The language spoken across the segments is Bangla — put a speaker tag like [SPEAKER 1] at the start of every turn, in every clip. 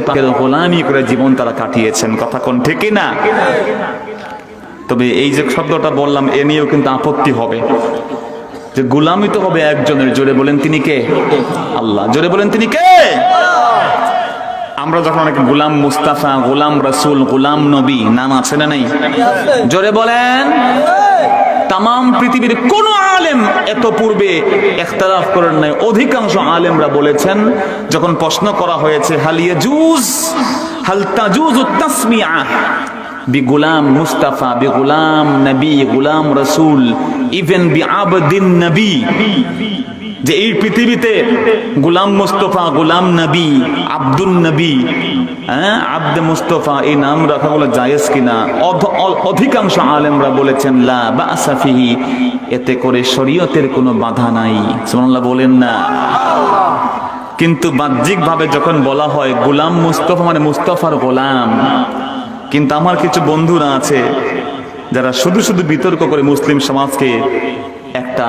[SPEAKER 1] পাকের গোলামি করে জীবন তারা কাটিয়েছেন। কথা কোন ঠিকই না? তবে এই যে শব্দটা বললাম, এ নিয়েও কিন্তু আপত্তি হবে। যে গোলামি তো হবে একজনের। জোরে বলেন তিনি কে? আল্লাহ। জোরে বলেন তিনি কে? আমরা যখন অনেক গোলাম মুস্তাফা, গোলাম রসুল, গোলাম নবী, নাম আছে না নাই? জোরে বলেন। তাম পৃথিবীর কোন আলেম এত পূর্বে একতলাফ করেন নাই। অধিকাংশ আলেমরা বলেছেন, যখন প্রশ্ন করা হয়েছে হালিয়া জুজ হালতা জুজ তাসমিয়া? বি গুলাম মুস্তাফা, বি গুলাম নবী, গুলাম রসুল, ইভেন বি আবদিন নবী। যে এই পৃথিবীতে গুলাম মুস্তফা, গুলাম নবী, আব্দুল নবী হ্যাঁ আব্দে মুস্তফা, এই নাম রাখা বলে জায়েজ কিনা? অধিকাংশ আলেমরা বলেছেন, লা বা আসাফিহি এতে করে শরীয়তের কোনো বাধা নাই। সুবহানাল্লাহ, বলেন না। কিন্তু বাহ্যিক ভাবে যখন বলা হয় গোলাম মুস্তফা মানে মুস্তফার গোলাম, কিন্তু আমার কিছু বন্ধুরা আছে যারা শুধু শুধু বিতর্ক করে মুসলিম সমাজকে একটা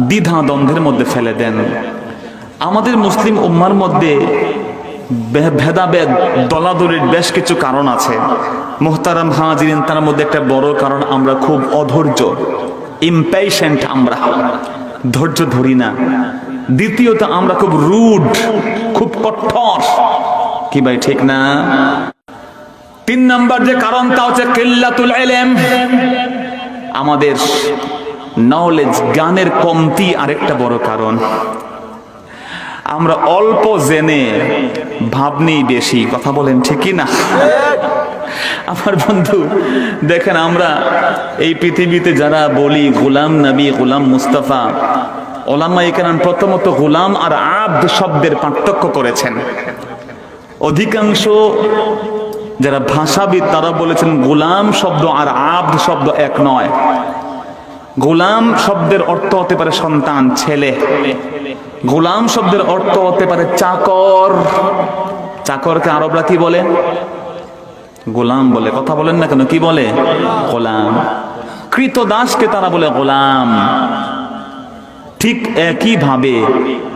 [SPEAKER 1] দ্বিধা দ্বন্দ্বের মধ্যে ফেলে দেন। আমাদের মুসলিম উম্মার মধ্যে ভেদাভেদ, দলাদলির বেশ কিছু কারণ আছে। মোহতারাম হাজিরিন, তার মধ্যে একটা বড় কারণ, আমরা খুব অধৈর্য ইম্পেশেন্ট আমরা। ধৈর্য ধরি না। দ্বিতীয়ত, আমরা খুব রুড খুব কঠোর। কি ভাই, ঠিক না? তিন নাম্বার যে কারণ তা হচ্ছে কিল্লাতুল ইলম। আমাদের নলেজ জ্ঞানের কমতি আরেকটা বড় কারণ। আমরা অল্প জেনে ভাবনি বেশি, কথা বলেন ঠিকই না আমার বন্ধু, দেখেন আমরা এই পৃথিবীতে যারা বলি গোলাম নবী, গোলাম মুস্তাফা ওলামা এখানে প্রথমত গোলাম আর আব্দ শব্দের পার্থক্য করেছেন। অধিকাংশ যারা ভাষাবিদ তারা বলেছেন গোলাম শব্দ আর আব্দ শব্দ এক নয়। গোলাম শব্দের অর্থ হতে পারে সন্তান, ছেলে। গোলাম শব্দের অর্থ হতে পারে চাকর। চাকরকে আরবরা কি বলে? গোলাম বলে। কথা বলেন না কেন? কি বলে? গোলাম। কৃত দাসকে তারা বলে গোলাম। ঠিক একই ভাবে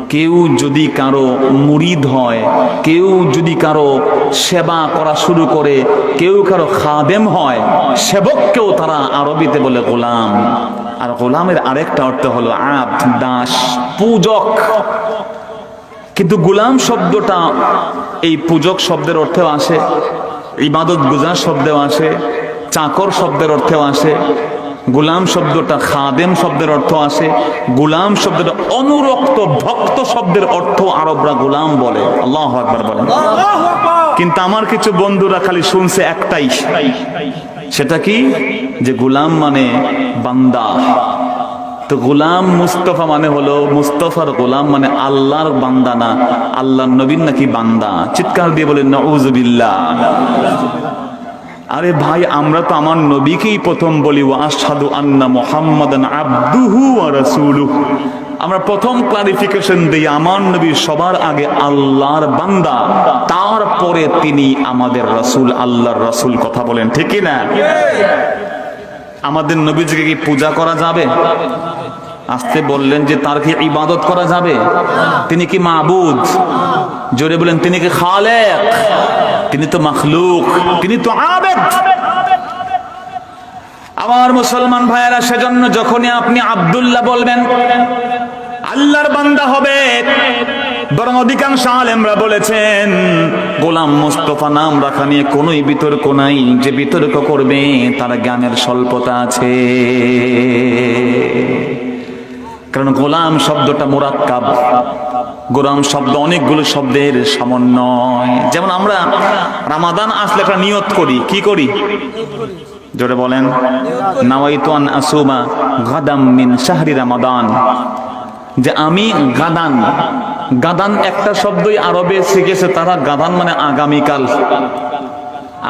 [SPEAKER 1] কেউ যদি কারও মুরিদ হয়, কেউ যদি কারও সেবা করা শুরু করে, কেউ কারও খাদেম হয়, সেবককেও তারা আরবিতে বলে গোলাম। আর গোলামের আরেকটা অর্থ হলো আব দাস পূজক। কিন্তু গোলাম শব্দটা এই পূজক শব্দের অর্থেও আসে ইবাদত গুজার শব্দেও আসে চাকর শব্দের অর্থেও আসে গোলাম শব্দটা খাদেম শব্দের অর্থ আসে গোলাম শব্দটা অনুরক্ত ভক্ত শব্দের অর্থ আরবরা গোলাম বলে। আল্লাহ একবার বলেন। কিন্তু আমার কিছু বন্ধুরা খালি শুনছে একটাই। সেটা কি? যে গুলাম মানে বান্দা। তো গোলাম মুস্তফা মানে হলো, মুস্তফার গোলাম মানে আল্লাহর বান্দা না, আল্লাহর নবীন নাকি বান্দা। চিৎকার দিয়ে বলেন আরে ভাই, আমরা তো আমার নবীকেই প্রথম বলি, ওয়া আশহাদু আন্না মুহাম্মাদান আবদুহু রাসূলুহু। আমরা প্রথম ক্লারিফিকেশন দিই, আমার নবী সবার আগে আল্লাহর বান্দা, তারপরে তিনি আমাদের রসুল, আল্লাহর রসুল কথা বলেন ঠিকই না? আমাদের নবীজিকে কি পূজা করা যাবে? আসতে বললেন যে তার কি ইবাদত করা যাবে? তিনি কি মাবুদ? জোরে বলেন, তিনি কি খালেক? তিনি তো মখলুক, তিনি তো আবেদ। আমার মুসলমান ভাইয়েরা, সেজন্য যখনই আপনি আব্দুল্লাহ বলবেন, আল্লাহর বান্দা হবে, বরং অধিকাংশ আলেমরা বলেছেন, গোলাম মোস্তফা নাম রাখা নিয়ে কোনোই বিতর্ক নাই, যে বিতর্ক করবে তার জ্ঞানের স্বল্পতা আছে। কারণ গোলাম শব্দটা মোরাক্কাব। গোলাম শব্দ অনেকগুলো শব্দের সমন্বয়। যেমন আমরা রামাদান আসলে একটা নিয়ত করি, কি করি? জোরে বলেন, নাওয়াইতুয়ান আসুমা গাদাম মিন শাহরি রামাদান। যে আমি গাদান গাদান একটা শব্দই আরবে শিখেছে তারা, গাদান মানে আগামীকাল।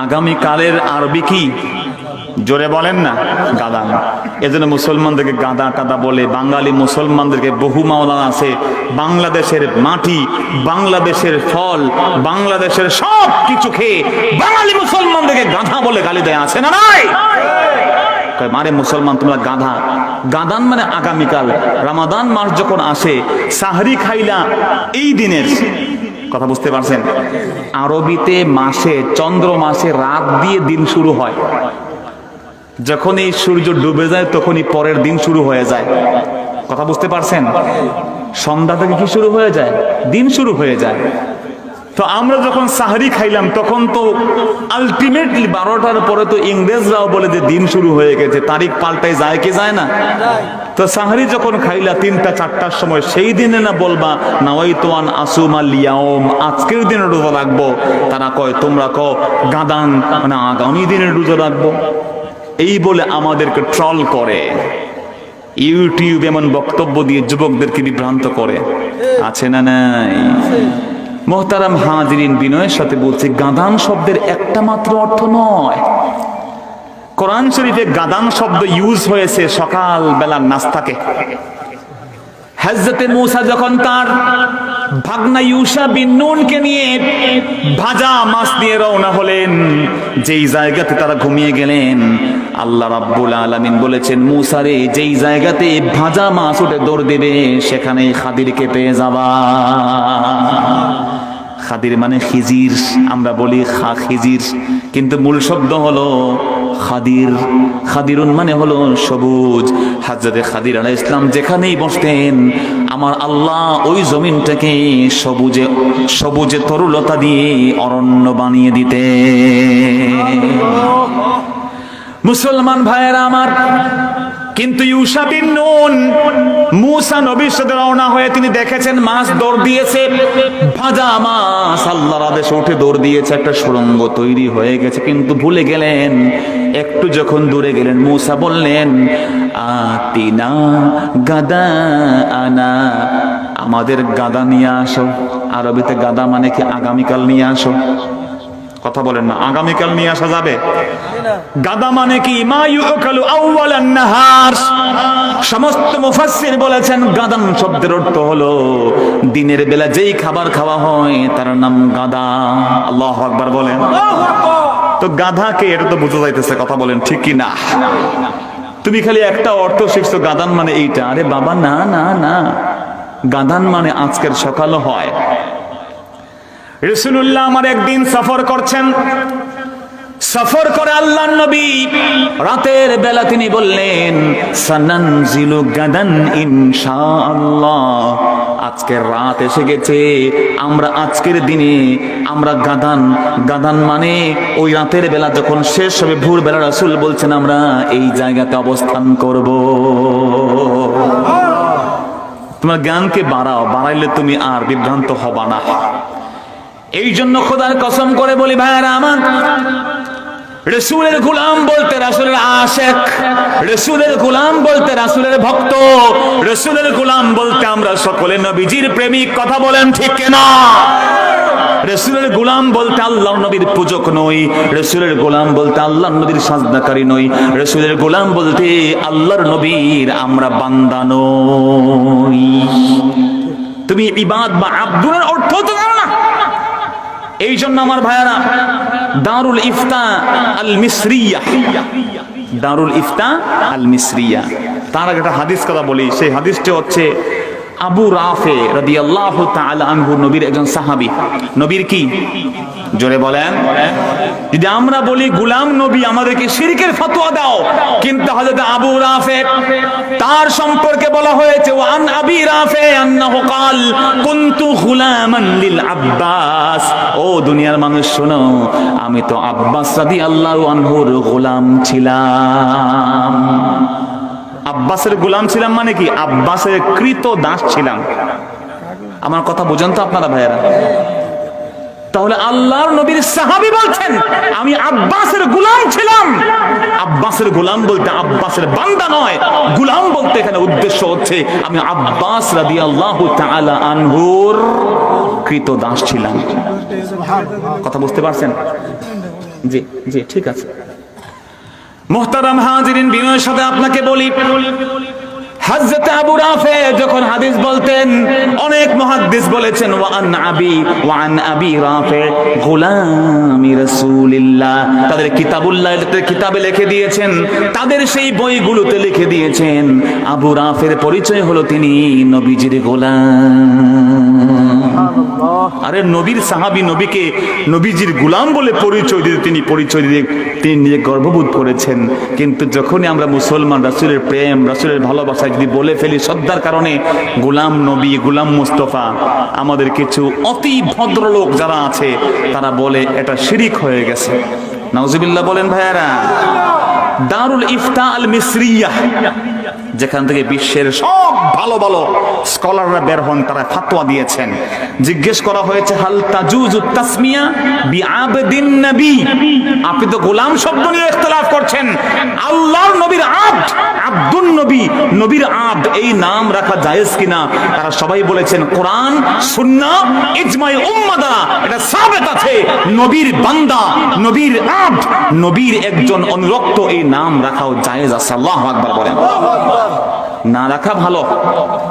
[SPEAKER 1] আগামীকালের আরবি কি? জোরে বলেন না গাদা এজন্য মুসলমানদেরকে গাদা টাদা বলে, বাঙালি মুসলমানদেরকে বহু মাওলানা আছে, বাংলাদেশের মাটি, বাংলাদেশের ফল, বাংলাদেশের সব কিছু খেয়ে বাঙালি মুসলমানদেরকে গাধা বলে গালি দেয় আছে না নাই? মারে মুসলমান, তোমরা গাধা। গাদান মানে আগামীকাল। রামাদান মাস যখন আসে, সাহরি খাইলা এই দিনের। কথা বুঝতে পারছেন? আরবিতে মাসে, চন্দ্র মাসে রাত দিয়ে দিন শুরু হয়। যখন এই সূর্য ডুবে যায়, তখনই পরের দিন শুরু হয়ে যায়। কথা বুঝতে পারছেন? সন্ধ্যা থেকে কি শুরু হয়ে যায়? দিন শুরু হয়ে যায়। তো আমরা যখন সাহারি খাইলাম তখন তো আলটিমেটলি বারোটার পরে তো ইংরেজরাও বলে যে দিন শুরু হয়ে গেছে তারিখ পাল্টায় যায় কি যায় না? তো সাহারি যখন খাইলা তিনটা চারটার সময় সেই দিনে না বলবা নাওয়াইতোয়ান আসুমা লিয়াওম আজকের দিনে রোজা রাখব। তারা কয় তোমরা ক গাদান মানে আগামী দিনে রোজা রাখব। এই বলে আমাদেরকে ট্রল করে। ইউটিউব এমন বক্তব্য দিয়ে যুবকদেরকে বিভ্রান্ত করে। আছে না নাই? মোহতারাম হাজিরিন বিনয়ের সাথে বলছে, গাদান শব্দের একটা মাত্র অর্থ নয়। কোরআন শরীফে গাদান শব্দ ইউজ হয়েছে সকাল বেলার নাস্তাকে। হজরতে মূসা যখন তার ভাগনা ইউসা বিন নুনকে নিয়ে ভাজা মাছ দিয়ে রওনা হলেন, যেই জায়গাতে তারা ঘুমিয়ে গেলেন, আল্লাহ রাব্বুল আলামিন বলেছেন, মূসা রে, যেই জায়গাতে ভাজা মাছ উঠে দৌড় দেবে সেখানে খাদিরকে পেয়ে যাবা। খাদির মানে খিজির, আমরা বলি খা খিজির কিন্তু মূল শব্দ হলো খাদির। খাদিরুন মানে হলো সবুজ। হাজরতে খাদির আলাহ ইসলাম যেখানেই বসতেন, আমার আল্লাহ ওই জমিনটাকে সবুজে সবুজে তরুলতা দিয়ে অরণ্য বানিয়ে দিতে মুসলমান ভাইয়েরা আমার কিন্তু ইউসা বিন নুন, মুসা নবীর সাথে রওনা হয়ে তিনি দেখেছেন মাছ দৌড় দিয়েছে। ভাজা মাছ আল্লাহর আদেশে উঠে দৌড় দিয়েছে, একটা সুড়ঙ্গ তৈরি হয়ে গেছে, কিন্তু ভুলে গেলেন। একটু যখন দূরে গেলেন, মুসা বললেন, আতিনা গাদা আনা, আমাদের গাদা নিয়ে আসো। আরবিতে গাদা মানে কি আগামীকাল নিয়ে আসো? কথা বলেন না, আগামীকাল নিয়ে আসা যাবে। গাদা মানে কি? সমস্ত মুফাসসির বলেছেন, গাদান শব্দের অর্থ হলো, দিনের বেলা যেই খাবার খাওয়া হয়, তার নাম গাদা। আল্লাহু আকবার বলেন। তো গাধাকে এটা তো বোঝা যাইতেছে, কথা বলেন ঠিক কি না? তুমি খালি একটা অর্থ শিখছো, গাদান মানে এইটা। আরে বাবা, না না না। গাদান মানে আজকের সকালও হয়। রসুল্লাহ আমার একদিন সফর করছেন। সফর করে আল্লাহ নবী। রাতের বেলা তিনি বললেন, সানানজিলু গাদান ইনশাআল্লাহ। আজকের রাত এসে গেছে। আমরা আজকের দিনে, আমরা গাদান গাদান মানে ওই রাতের বেলা যখন শেষ হবে ভোর বেলা রাসূল বলছেন, আমরা এই জায়গাতে অবস্থান করব। তোমার জ্ঞানকে বাড়াও, বাড়াইলে তুমি আর বিভ্রান্ত হবা না। এই জন্য খোদার কসম করে বলি, ভাইয়ারা আমার, রসুলের গুলাম বলতে রাসুলের আশেক, রসুলের গুলাম বলতে রাসুলের ভক্ত, রসুলের গুলাম বলতে আমরা সকলে নবীজির প্রেমিক, কথা বলেন ঠিক না রসুলের গোলাম বলতে আল্লাহ নবীর পূজক নই, রসুলের গোলাম বলতে আল্লাহ নবীর সাজদাকারী নই, রসুলের গোলাম বলতে আল্লাহর নবীর আমরা বান্দা নই। তুমি ইবাদ বা আব্দুলের অর্থ তো জানো না। এই জন্য আমার ভাইয়ারা, দারুল ইফতা আল মিসরিয়া দারুল ইফতা আল মিসরিয়া তার আগে একটা হাদিস কথা বলি। সেই হাদিসটি হচ্ছে আবু রাফে রাদিয়াল্লাহু তাআলা আনহু নবীর একজন সাহাবী। নবীর কি? জোরে বলেন। যদি আমরা বলি, গুলাম নবী, আমাদেরকে শিরকের ফতোয়া দাও। কিন্তু হযরত আবু রাফে তার সম্পর্কে বলা হয়েছে ওয়ান আবি রাফে আন্নাহু কাল, কুনতু গুলামান লিল আব্বাস। ও দুনিয়ার মানুষ, শোনো, আমি তো আব্বাস রাদিয়াল্লাহু আনহুর গোলাম ছিলাম। আব্বাসের গোলাম ছিলাম মানে কি? আব্বাসের কৃত দাস ছিলাম। আমার কথা বোঝেন তো আপনারা ভাইয়েরা? তাহলে আল্লাহর নবীর সাহাবি বলছেন, আমি আব্বাসের গোলাম ছিলাম। আব্বাসের গোলাম বলতে আব্বাসের বান্দা নয়। গোলাম বলতে এখানে উদ্দেশ্য হচ্ছে, আমি আব্বাস রাদিয়াল্লাহু তাআলা আনহুর কৃত দাস ছিলাম। কথা বুঝতে পারছেন? জি জি, ঠিক আছে। মোহতারাম হাজিরিন, বিনয়ের সাথে আপনাকে বলি আবু রাফে যখন হাদিস বলতেন, অনেক বলেছেন ওয়ান আবি ওয়ান আবি রাফে তাদের কিতাবে লিখে দিয়েছেন, তাদের সেই বইগুলোতে লিখে দিয়েছেন, আবু রাফের পরিচয় হলো তিনি নবীজির গোলাম। আরে নবীর সাহাবী নবীকে নবীজির গুলাম বলে পরিচয় দিতে তিনি পরিচয় দিয়ে তিনি নিজে গর্ববোধ করেছেন। কিন্তু যখনই আমরা মুসলমান রাসুলের প্রেম, রাসুলের ভালোবাসা যদি বলে ফেলি শ্রদ্ধার কারণে গুলাম নবী, গুলাম মুস্তফা, আমাদের কিছু অতি ভদ্রলোক যারা আছে, তারা বলে এটা শিরিক হয়ে গেছে। নাউজুবিল্লাহ বলেন ভাইয়ারা, দারুল ইফতা আল মিসরিয়া। যেখান থেকে বিশ্বের সব ভালো ভালো স্কলাররা বের হন, তারা ফাতোয়া দিয়েছেন। জিজ্ঞেস করা হয়েছে, হাল তাজুজু তাসমিয়া বি আবদিন নবী? আপনি তো গোলাম শব্দ নিয়ে ইখতিলাফ করছেন। আল্লাহর নবীর আব্দ আব্দুন নবী, নবীর আব্দ এই নাম রাখা জায়েজ কিনা? তারা সবাই বলেছেন, কোরআন, সুন্নাহ, ইজমাই উম্মাহ দ্বারা এটা সাবেত আছে। নবীর বান্দা, নবীর আব্দ নবীর একজন অনুরক্ত, এই নাম রাখাও জায়েজ আছে। আল্লাহু আকবার বলেন। না রাখা ভালো।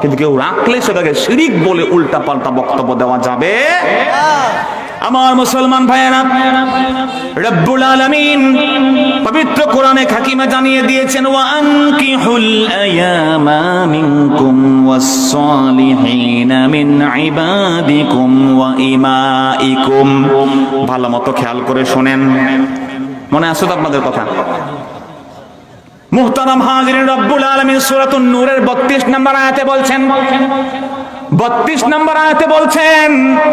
[SPEAKER 1] কিন্তু কেউ রাখলে সেটাকে শিরিক বলে উল্টা পাল্টা বক্তব্য দেওয়া যাবে। আমার মুসলমান ভাইয়েরা, রব্বুল আলামিন পবিত্র কোরআনে হাকিমে জানিয়ে দিয়েছেন, ওয়া আনকিহুল আয়ামা মিনকুম ওয়াস-সালিহিন মিন ইবাদিকুম ওয়া ইমাইকুম ভালো মতো খেয়াল করে শুনেন। মনে আছে তো আপনাদের কথা? মুহতারাম হাজিরিন রব্বুল আলামিন সূরাতুন নূরের 32 নম্বর আয়াতে বলছেন 32 নম্বর আয়াতে বলছেন,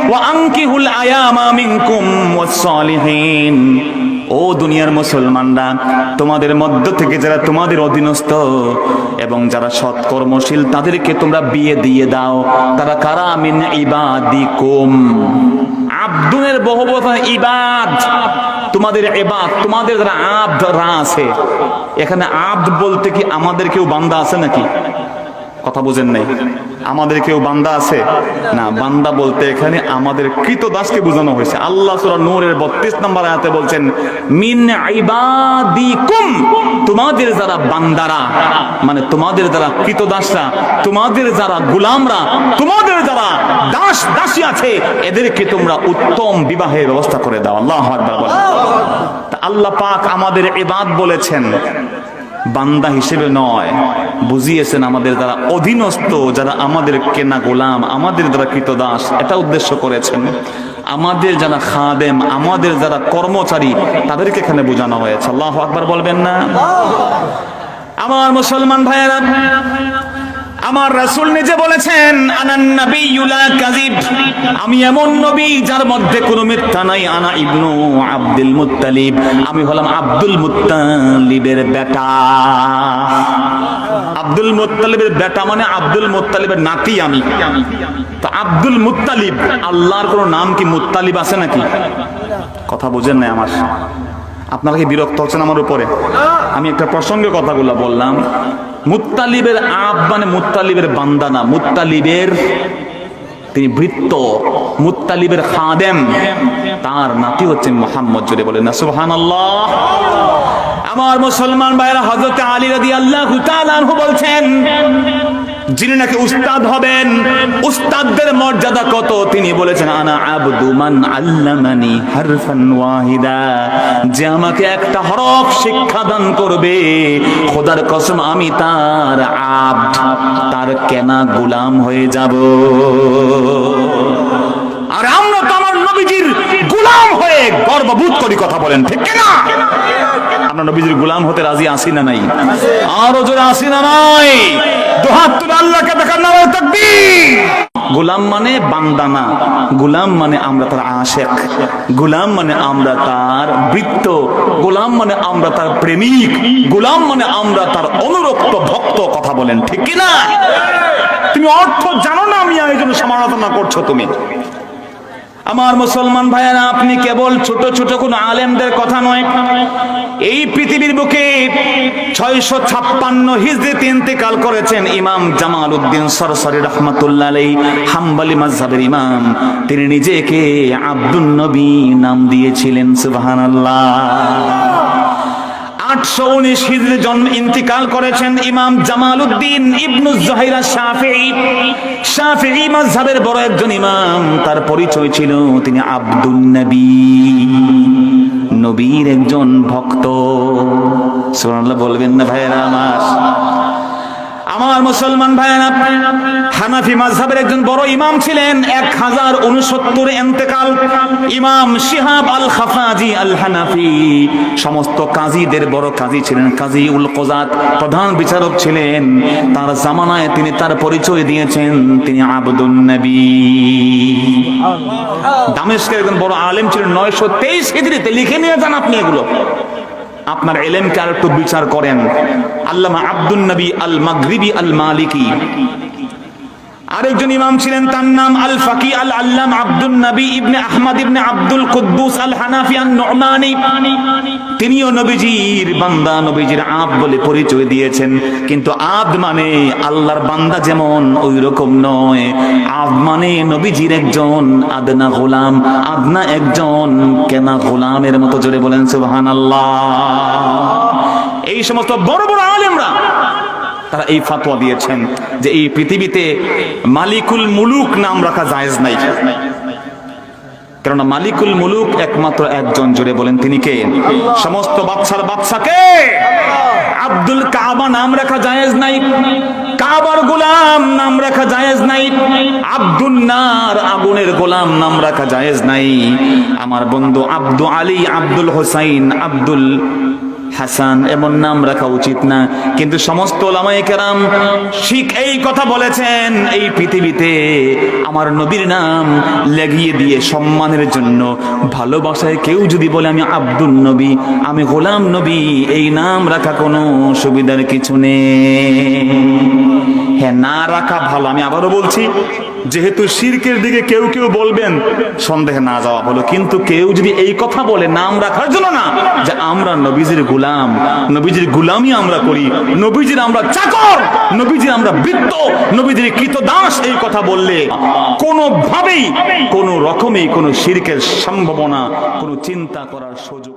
[SPEAKER 1] ওয়া আনকিহুল আয়ামা মিনকুম ওয়াস-সালিহিন ও দুনিয়ার মুসলমানরা, তোমাদের মধ্য থেকে যারা তোমাদের অধীনস্থ এবং যারা সৎকর্মশীল, তাদেরকে তোমরা বিয়ে দিয়ে দাও। তারা কারা? মিন ইবাদিকুম। আব্দুনের বহুবচন ইবাদ। তোমাদের এবার তোমাদের যারা আব্দ রা আছে এখানে আব্দ বলতে কি আমাদের কেউ বান্দা আছে নাকি? কথা বুঝেন নাই। আমাদের কেউ বান্দা আছে? না, বান্দা বলতে এখানে আমাদের কৃত দাসকে বোঝানো হয়েছে। আল্লাহ সূরা নূরের 32 নম্বর আয়াতে বলছেন, মিন ইবাদিকুম তোমাদের যারা বান্দারা মানে তোমাদের যারা কৃত দাসরা তোমাদের যারা গোলামরা, তোমাদের যারা দাস দাসী আছে, এদেরকে তোমরা উত্তম বিবাহের ব্যবস্থা করে দাও। আল্লাহু আল্লাহ পাক আমাদের ইবাদ বলেছেন, বান্দা হিসেবে নয়। বুঝিয়েছেন আমাদের দ্বারা অধীনস্থ, যারা আমাদের কেনা গোলাম, আমাদের দ্বারা কৃতদাস, এটা উদ্দেশ্য করেছেন। আমাদের যারা খাদেম, আমাদের যারা কর্মচারী, তাদেরকে এখানে বোঝানো হয়েছে। আল্লাহ আকবার বলবেন না? আমার মুসলমান ভাইয়েরা, আমার রাসূল নিজে বলেছেন আমি এমন নবী যার মধ্যে কোনো মিথ্যা নাই। আনা ইবনু আব্দুল মুত্তালিব। আমি হলাম আব্দুল মুত্তালিবের বেটা। আব্দুল মুত্তালিবের বেটা মানে আব্দুল মুত্তালিবের নাতি আমি। তো আব্দুল মুত্তালিব, আল্লাহর কোনো নাম কি মুত্তালিব আছে নাকি? কথা বুঝেন না আমার। আপনারা কি বিরক্ত হচ্ছেন আমার উপরে? আমি একটা প্রসঙ্গে কথাগুলো বললাম। মুত্তালিবের আব মানে মুত্তালিবের বান্দানা মুত্তালিবের তিনি বৃত্ত, মুতালিবের খাদেম। তার নাতি হচ্ছে মোহাম্মদ জুড়ে বলেন না সুবহান আমার মুসলমান ভাইরা হজরত আলী রাদি আল্লাহ বলছেন যিনি নাকি উস্তাদ হবেন, উস্তাদদের মর্যাদা কত? তিনি বলেছেন, আনা আবদু মান আল্লামানি হারফান ওয়াহিদা। যে আমাকে একটা হরফ শিক্ষা দান করবে, খোদার কসম, আমি তার আব্দ তার কেনা গোলাম হয়ে যাব। আর আমরা তো আমার নবীজির গোলাম হয়ে গর্ববোধ করি কথা বলেন, ঠিক না আমরা নবীজির গোলাম হতে রাজি আছি না নাই? আরও জোরে আছি না নাই? দুহাত তুলে আল্লাহকে দেখার নামে তাকবীর। গোলাম মানে বান্দানা গোলাম মানে আমরা তার আশেক, গোলাম মানে আমরা তার বৃত্ত, গোলাম মানে আমরা তার প্রেমিক, গোলাম মানে আমরা তার অনুরক্ত ভক্ত, কথা বলেন, ঠিক কি না তুমি অর্থ জানো না, আমি এই জন্য সমালোচনা করছ তুমি। আমার মুসলমান ভাইয়েরা, আপনি কেবল ছোট ছোট কোন আলেমদের কথা নয়। এই পৃথিবীর বুকে ছয়শো ছাপ্পান্ন হিজড়িতে ইন্তেকাল করেছেন ইমাম জামাল উদ্দিন সরসরি রহমতুল্লাহ হাম্বালি মাজহাবের ইমাম। তিনি নিজেকে আব্দুল নবী নাম দিয়েছিলেন সুবাহান আটশো উনিশ হিজড়ি জন্ম ইন্তিকাল করেছেন ইমাম জামাল উদ্দিন ইবনু জহিরা শাফি। শাফি মাযহাবের বড় একজন ইমাম, তার পরিচয় ছিল তিনি আব্দুল নবী। নবীর একজন ভক্ত। সুবহানাল্লাহ, বলবেন না ভাইরা আমার। আমার মুসলমান ভাইয়েরা, হানাফি মাযহাবের একজন বড় ইমাম ছিলেন, এক হাজার উনসত্তর এন্তেকাল, ইমাম শিহাব আল খাফাজি আল হানাফি সমস্ত কাজীদের বড় কাজী ছিলেন কাজী উল কোজাত প্রধান বিচারক ছিলেন। তার জামানায় তিনি তার পরিচয় দিয়েছেন, তিনি আবদুন নবী। দামেস্কের একজন বড় আলেম ছিলেন, নয়শো তেইশ হিজড়িতে লিখে নিয়ে যান আপনি এগুলো। আপনার এলেমকে আর একটু বিচার করেন। আল্লামা আব্দুল নবী আল মাগরিবি আল মালিকি আরেকজন ইমাম ছিলেন, তার নাম আল ফাকি আল আল্লাম আব্দুল নবী ইবনে আহমদ ইবনে আব্দুল কুদ্দুস আল হানাফি আন নুমানি তিনিও নবীজির বান্দা, নবীজির আব বলে পরিচয় দিয়েছেন। কিন্তু আদ মানে আল্লাহর বান্দা যেমন ওই রকম নয়। আব মানে নবীজির একজন আদনা গোলাম, আদনা একজন কেনা গোলামের মতো জোরে বলেন, সুবহানাল্লাহ। এই সমস্ত বড় বড় আলেমরা তারা এই ফাতোয়া দিয়েছেন যে এই পৃথিবীতে মালিকুল মুলুক নাম রাখা জায়েজ নাই। কেননা মালিকুল মুলুক একমাত্র একজন জুড়ে বলেন তিনি কে? সমস্ত বাচ্চার বাচ্চাকে আব্দুল কাবা নাম রাখা জায়েজ নাই। কাবার গোলাম নাম রাখা জায়েজ নাই। আব্দুল নার আগুনের গোলাম নাম রাখা জায়েজ নাই। আমার বন্ধু আব্দু আলী আব্দুল হোসাইন আব্দুল হাসান, এমন নাম রাখা উচিত না। কিন্তু সমস্ত ওলামায়ে কেরাম শিখ এই কথা বলেছেন, এই পৃথিবীতে আমার নবীর নাম লেগিয়ে দিয়ে সম্মানের জন্য ভালোবাসায় কেউ যদি বলে, আমি আব্দুল নবী, আমি গোলাম নবী, এই নাম রাখা কোনো সুবিধার কিছু নেই। হ্যাঁ না রাখা ভালো। আমি আবারও বলছি যেহেতু শিরকের দিকে কেউ কেউ বলবেন, সন্দেহে না যাওয়া হলো। কিন্তু কেউ যদি এই কথা বলে নাম রাখার জন্য না, যে আমরা নবীজির গুলাম, নবীজির গুলামই আমরা করি, নবীজির আমরা চাকর, নবীজির আমরা বৃত্ত, নবীজির কৃতদাস এই কথা বললে কোনোভাবেই কোনো রকমেই কোনো শিরকের সম্ভাবনা, কোনো চিন্তা করার সুযোগ